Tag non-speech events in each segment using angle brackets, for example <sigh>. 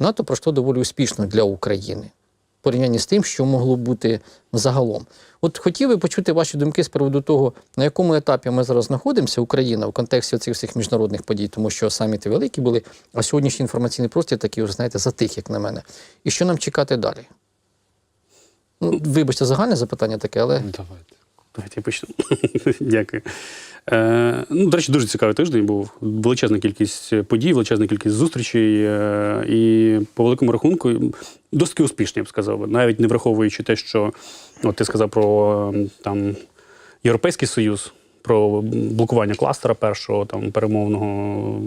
НАТО пройшло доволі успішно для України в порівнянні з тим, що могло бути загалом. От хотів би почути ваші думки з приводу того, на якому етапі ми зараз знаходимося, Україна, в контексті цих всіх міжнародних подій, тому що саміти великі були, а сьогоднішній інформаційний простір такий, знаєте, затих, як на мене. І що нам чекати далі? Ну, вибачте, загальне запитання таке, але Давайте. Давайте я почну. <laughs> Дякую. Е, ну, до речі, дуже цікавий тиждень був. Величезна кількість подій, величезна кількість зустрічей. Е, і по великому рахунку досить успішні, я б сказав. Навіть не враховуючи те, що от ти сказав про там, Європейський Союз, про блокування кластера першого там перемовного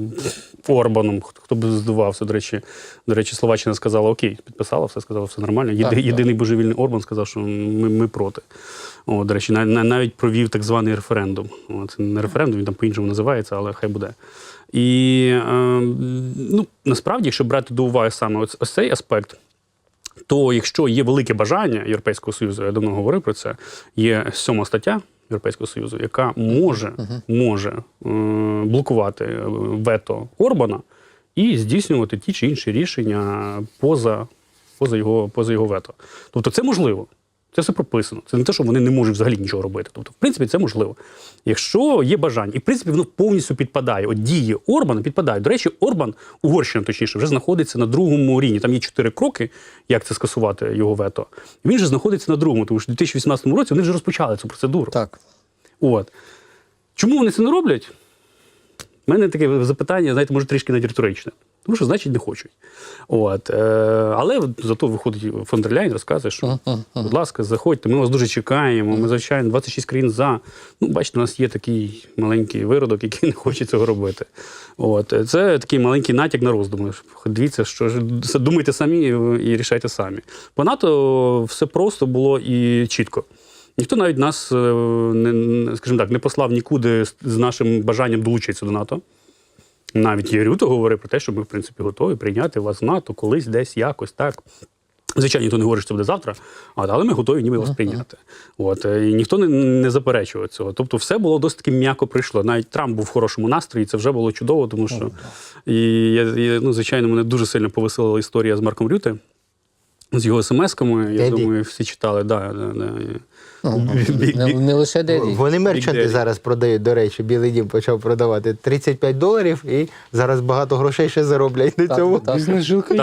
Орбаном. Хто б здивався, до речі, до речі, Словаччина сказала: Окей, підписала, все сказала, все нормально. Єди, Так, так. єдиний божевільний Орбан сказав, що ми, ми проти. О, до речі, на, на- навіть провів так званий референдум. Це не референдум, він там по-іншому називається, але хай буде. І е, ну, насправді, якщо брати до уваги саме ось, ось цей аспект, то якщо є велике бажання Європейського Союзу, я давно говорив про це, є сьома стаття Європейського Союзу, яка може, може е, блокувати е, вето Орбана і здійснювати ті чи інші рішення поза, поза, його, поза його вето. Тобто це можливо. Це все прописано. Це не те, що вони не можуть взагалі нічого робити. Тобто, в принципі, це можливо. Якщо є бажання, і в принципі воно повністю підпадає. От дії Орбана підпадають. До речі, Орбан, Угорщина, точніше, вже знаходиться на другому рівні. Там є чотири кроки, як це скасувати його вето. Він же знаходиться на другому, тому що в 2018 році вони вже розпочали цю процедуру. так. От. Чому вони це не роблять? У мене таке запитання, знаєте, може трішки навіть риторичне. Тому що, значить, не хочуть. От. Е, але зато виходить фон дер Ляйн, розказує, що, будь ласка, заходьте, ми вас дуже чекаємо. Ми, звичайно, 26 країн за. Ну, бачите, у нас є такий маленький виродок, який <laughs> не хоче цього робити. От. Це такий маленький натяк на роздуми. Дивіться, що ж думайте самі і рішайте самі. По НАТО все просто було і чітко. Ніхто навіть нас, е, не, скажімо так, не послав нікуди з нашим бажанням долучитися до НАТО. Навіть Єрюто говорив про те, що ми, в принципі, готові прийняти вас в НАТО колись, десь, якось так. Звичайно, ніхто не говорить, що це буде завтра, але ми готові ніби вас прийняти. От, е, і ніхто не, не заперечував цього. Тобто, все було досить таки м'яко прийшло. Навіть Трамп був в хорошому настрої, це вже було чудово, тому що і, я, ну, звичайно, мене дуже сильно повеселила історія з Марком Рюте. З його смс-ками, я думаю, всі читали. Да, да, да. Ну, Бі- не, бі- не лише Деді. Вони мерчанти Daddy. зараз продають. До речі, Білий Дім почав продавати 35 доларів і зараз багато грошей ще зароблять на Так, цьому. так.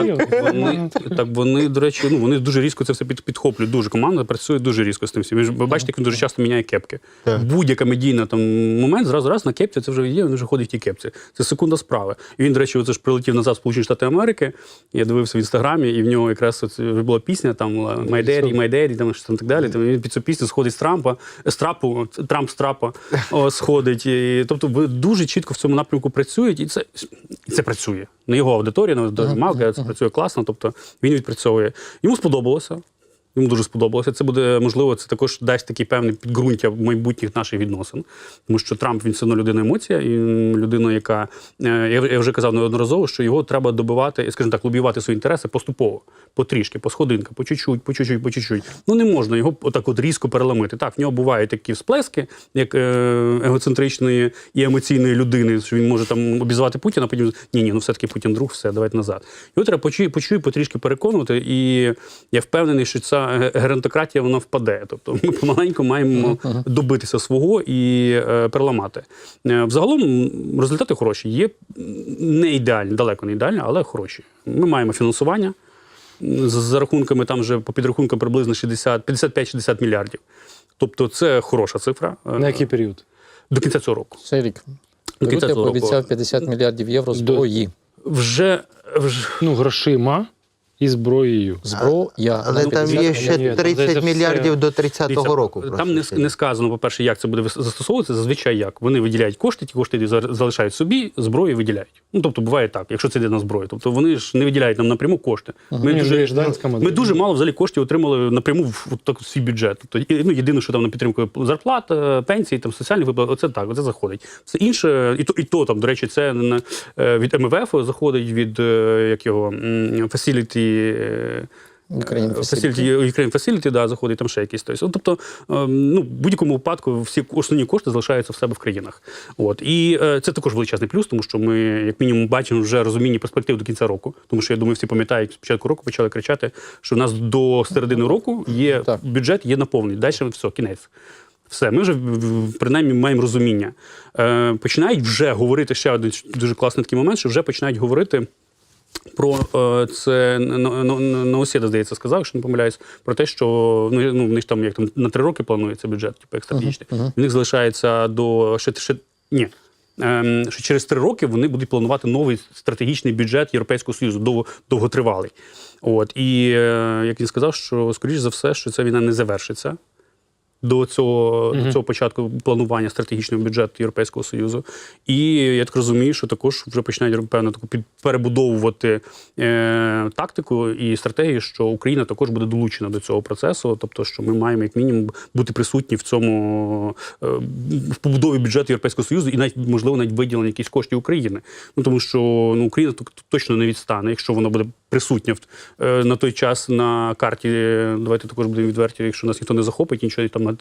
Є. Так вони, так вони, до речі, ну вони дуже різко це все під, підхоплюють. Дуже команда працює дуже різко з тим всім. Ви ж- Ви бачите, як він дуже часто міняє кепки. Так. Будь-яка медійна там момент, зразу раз на кепці це вже є, він вже ходить в тій кепці. Це секунда справи. І він, до речі, оце ж прилетів назад в Сполучені Штати Америки. Я дивився в інстаграмі, і в нього якраз оце була пісня там My Daddy, My Daddy, там що там так далі. Там він під цю пісню сходить з Трампа, з трапу, Трамп з трапа <laughs> о, сходить. І, тобто ви дуже чітко в цьому напрямку працюють, і це, і це працює. На його аудиторії, на аудиторії Малка, це працює класно. Тобто він відпрацьовує. Йому сподобалося. Йому дуже сподобалося. Це буде можливо, це також дасть такий певний підґрунтя майбутніх наших відносин. Тому що Трамп він все одно людина емоція, і людина, яка е, я, вже казав неодноразово, що його треба добивати, скажімо так, лобіювати свої інтереси поступово, потрішки, по сходинках, по чуть-чуть, по чуть-чуть, по чуть-чуть. Ну не можна його отак от різко переламити. Так, в нього бувають такі всплески, як е, егоцентричної і емоційної людини, що він може там обізвати Путіна, а потім ні, ні, ну все-таки Путін друг, все, давайте назад. Його треба по чуть- по чуть потрішки переконувати, і я впевнений, що ця ге- геронтократія вона впаде. Тобто ми помаленьку маємо добитися свого і е, переламати. Е, Взагалом результати хороші. Є не ідеальні, далеко не ідеальні, але хороші. Ми маємо фінансування. За рахунками там вже по підрахункам приблизно 60, 55-60 мільярдів. Тобто це хороша цифра. е, На який період? До кінця цього року. Цей рік. До кінця цього року. пообіцяв 50 мільярдів євро зброї. Вже, вже Ну, грошима і зброєю. Зброя. Але там 50 є ще Ні, 30 здається, мільярдів до 30-го року. Там не, не сказано, по-перше, як це буде застосовуватися. Зазвичай як. Вони виділяють кошти, ті кошти за- залишають собі, зброю виділяють. Ну, тобто буває так, якщо це йде на зброю. Тобто вони ж не виділяють нам напряму кошти. Ми, Ні, дуже, Жданська ми дуже мало взагалі коштів отримали напряму в, в так, в свій бюджет. Тобто, ну, єдине, що там на підтримку зарплат, пенсії, там, соціальні виплати, оце так, оце заходить. Все інше, і то, і то там, до речі, це на- е, від МВФ заходить від е, як його facility, е, Ukraine Facility, Ukraine Facility, да, заходить там ще якісь. Тобто, тобто ну, в будь-якому випадку всі основні кошти залишаються в себе в країнах. От. І е, це також величезний плюс, тому що ми, як мінімум, бачимо вже розумінні перспектив до кінця року. Тому що я думаю, всі пам'ятають, як з початку року почали кричати, що в нас до середини року є Так. бюджет, є наповнений. Далі все, кінець. Все, ми вже принаймні маємо розуміння. Е, починають вже говорити ще один дуже класний такий момент, що вже починають говорити. Про е, це Наосєда, здається, сказав, якщо не помиляюсь, про те, що ну, ну в них там як там на три роки планується бюджет, типу як стратегічний. В них залишається до ще, ще ні. Ем, що через три роки вони будуть планувати новий стратегічний бюджет Європейського Союзу, дов, довготривалий. От і е, як він сказав, що скоріш за все, що ця війна не завершиться до цього, до цього початку планування стратегічного бюджету Європейського Союзу. І я так розумію, що також вже починають певно таку під- перебудовувати е, тактику і стратегію, що Україна також буде долучена до цього процесу, тобто, що ми маємо як мінімум бути присутні в цьому е, в побудові бюджету Європейського Союзу і навіть можливо навіть виділення якісь коштів України. Ну тому що ну Україна точно не відстане, якщо вона буде присутня е, на той час на карті. Давайте також будемо відверті, якщо нас ніхто не захопить, нічого там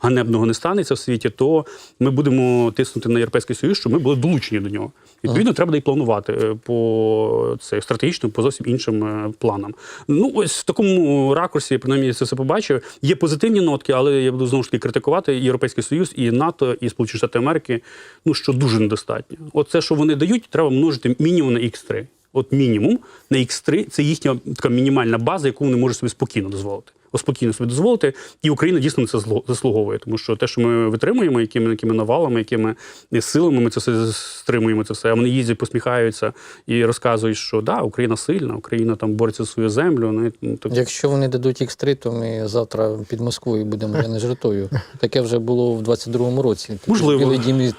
ганебного не станеться в світі, то ми будемо тиснути на європейський союз, щоб ми були долучені до нього. Відповідно, треба і планувати е, по це стратегічно, по зовсім іншим е, планам. Ну ось в такому ракурсі, принаймні, це все побачив. Є позитивні нотки, але я буду знову ж таки критикувати Європейський Союз, і НАТО, і Сполучені Штати Америки. Ну що дуже недостатньо. От це, що вони дають, треба множити мінімум на X3. От мінімум на X3 це їхня така мінімальна база, яку вони можуть собі спокійно дозволити. Спокійно собі дозволити, і Україна дійсно на це заслуговує, тому що те, що ми витримуємо, якими, якими навалами, якими силами ми це все стримуємо, це все. А вони їздять, посміхаються і розказують, що да, Україна сильна, Україна там бореться за свою землю. Ну, і, ну, тобто, Якщо вони дадуть X3, то ми завтра під Москвою будемо не жартую. Таке вже було в 22-му році. Можливо. Білий дім і, з- е,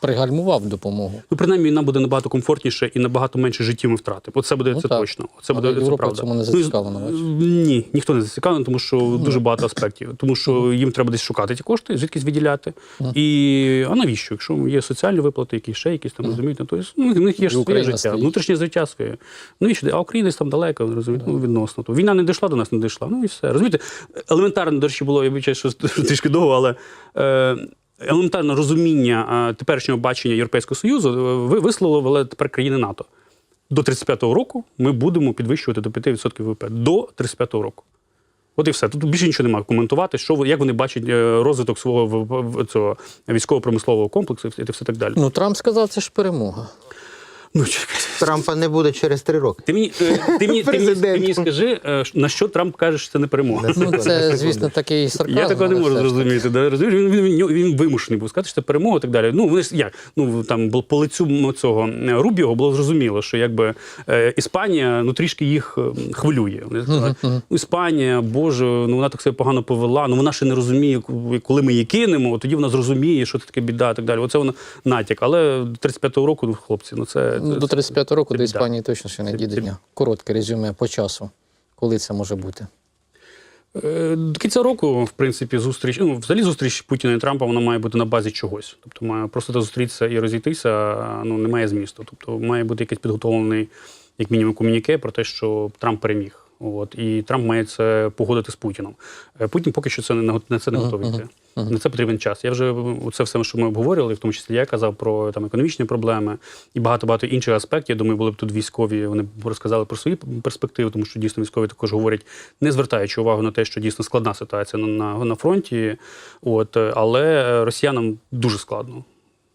пригальмував допомогу. Ну, принаймні, нам буде набагато комфортніше і набагато менше життів ми втратимо. Оце буде Ну, це так. точно. Це буде це Європа правда. цьому не Ну, зацікавлена, бачиш? Ні, ніхто не зацікавлений, тому що дуже багато аспектів. Тому що їм треба десь шукати ті кошти, звідкись виділяти. І а навіщо? Якщо є соціальні виплати, якісь ще якісь там розумієте, то ну, в них є ж своє життя, стоїть. внутрішнє життя своє. Ну і що, а Україна там далеко, розумієте, ну відносно. То війна не дійшла до нас, не дійшла. Ну і все. Розумієте, елементарно, до речі, було, я вибачаю, що <laughs> трішки довго, але. Е, Елементарне розуміння теперішнього бачення Європейського Союзу е, ви висловили тепер країни НАТО. До 35-го року ми будемо підвищувати до 5% ВВП. До 35-го року. От і все. Тут більше нічого немає коментувати, що як вони бачать е, розвиток свого цього військово-промислового комплексу і все так далі. Ну, Трамп сказав, це ж перемога. Ну, чекай. Трампа не буде через три роки. Ти мені, е, ти мені, ти мені, ти мені скажи, е, на що Трамп каже, що це не перемога. Ну, це, звісно, такий сарказм. Я такого не можу зрозуміти. Да? Розумієш, він, він, він, він вимушений був сказати, що це перемога і так далі. Ну, вони ж як? Ну, там бу- по лицю цього е, Рубіо було зрозуміло, що якби Іспанія ну, трішки їх хвилює. Вони сказали, «Ну, Іспанія, Боже, ну вона так себе погано повела, ну вона ще не розуміє, коли ми її кинемо, тоді вона зрозуміє, що це таке біда і так далі. Оце вона натяк. Але до 35-го року, ну, хлопці, ну це. Ну, до 35 року до. Іспанії точно ще не дійде дня. Коротке резюме по часу. Коли це може бути? Е, До кінця року, в принципі, зустріч, ну, взагалі зустріч Путіна і Трампа вона має бути на базі чогось. Тобто має просто зустрітися і розійтися, ну, немає змісту. Тобто має бути якийсь підготовлений, як мінімум, комуніке про те, що Трамп переміг. От, і Трамп має це погодити з Путіном. Е, Путін поки що це не, на- на це не готовий йти. На це потрібен час. Я вже це все, що ми обговорювали, в тому числі я казав про там економічні проблеми і багато-багато інших аспектів. Я думаю, були б тут військові. Вони б розказали про свої перспективи, тому що дійсно військові також говорять, не звертаючи увагу на те, що дійсно складна ситуація на, на, на фронті. От, е, але росіянам дуже складно.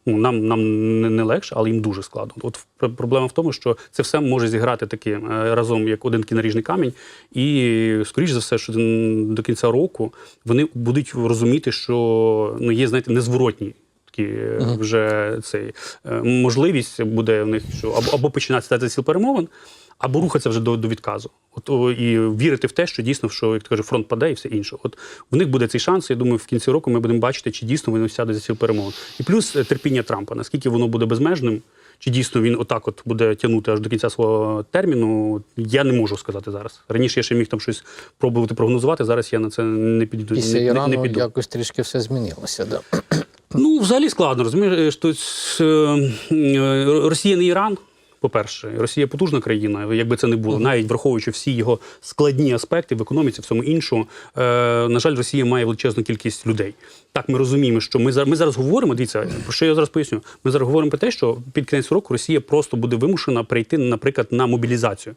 Ну, нам, нам не- легше, але їм дуже складно. От пр- проблема в тому, що це все може зіграти таки е, разом як один кіноріжний камінь. І, скоріш за все, що до кінця року вони будуть розуміти, що ну, є, знаєте, незворотні. Е, вже цей е, можливість буде в них, що або, або починати стати сіл перемовин, або рухатися вже до, до відказу. От о, і вірити в те, що дійсно, що як ти кажеш, фронт паде і все інше. От в них буде цей шанс. Я думаю, в кінці року ми будемо бачити, чи дійсно вони сядуть за сіл перемовин. І плюс е, терпіння Трампа, наскільки воно буде безмежним. Чи дійсно він отак от буде тягнути аж до кінця свого терміну, я не можу сказати зараз. Раніше я ще міг там щось пробувати прогнозувати. Зараз я на це не піду. Після не, Ірану не піду. якось трішки все змінилося. Да. Ну, взагалі складно, розумієш, що е, е, Росія не Іран. По-перше, Росія потужна країна, якби це не було, навіть враховуючи всі його складні аспекти в економіці, всьому іншому. Е, на жаль, Росія має величезну кількість людей. Так, ми розуміємо, що ми зараз, ми зараз говоримо. Дивіться, про що я зараз поясню. Ми зараз говоримо про те, що під кінець року Росія просто буде вимушена прийти, наприклад, на мобілізацію.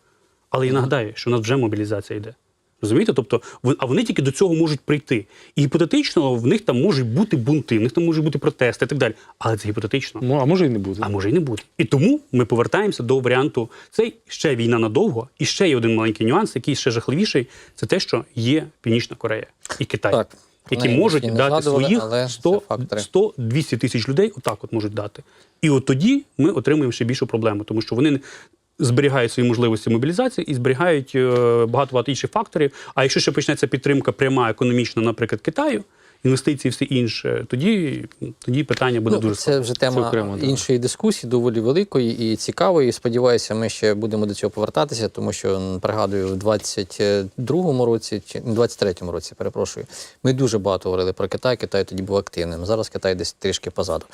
Але я нагадаю, що у нас вже мобілізація йде. Розумієте? Тобто, а вони тільки до цього можуть прийти. І гіпотетично в них там можуть бути бунти, в них там можуть бути протести і так далі. Але це гіпотетично. Ну, а може і не буде. А може і не буде. І тому ми повертаємося до варіанту: це ще війна надовго, і ще є один маленький нюанс, який ще жахливіший. Це те, що є Північна Корея і Китай, Так, які можуть не дати своїх але це 100, 100-200 тисяч людей. Отак от можуть дати. І от тоді ми отримуємо ще більшу проблему, тому що вони. Зберігають свої можливості мобілізації і зберігають е, багато багато інших факторів. А якщо ще почнеться підтримка пряма економічна, наприклад, Китаю, інвестиції, все інше, тоді, тоді питання буде Ну, дуже це вже тема Це окремо, да. іншої дискусії, доволі великої і цікавої. Сподіваюся, ми ще будемо до цього повертатися, тому що пригадую, в 22-му році чи не 23-му році, перепрошую, ми дуже багато говорили про Китай. Китай тоді був активним. Зараз Китай десь трішки позаду.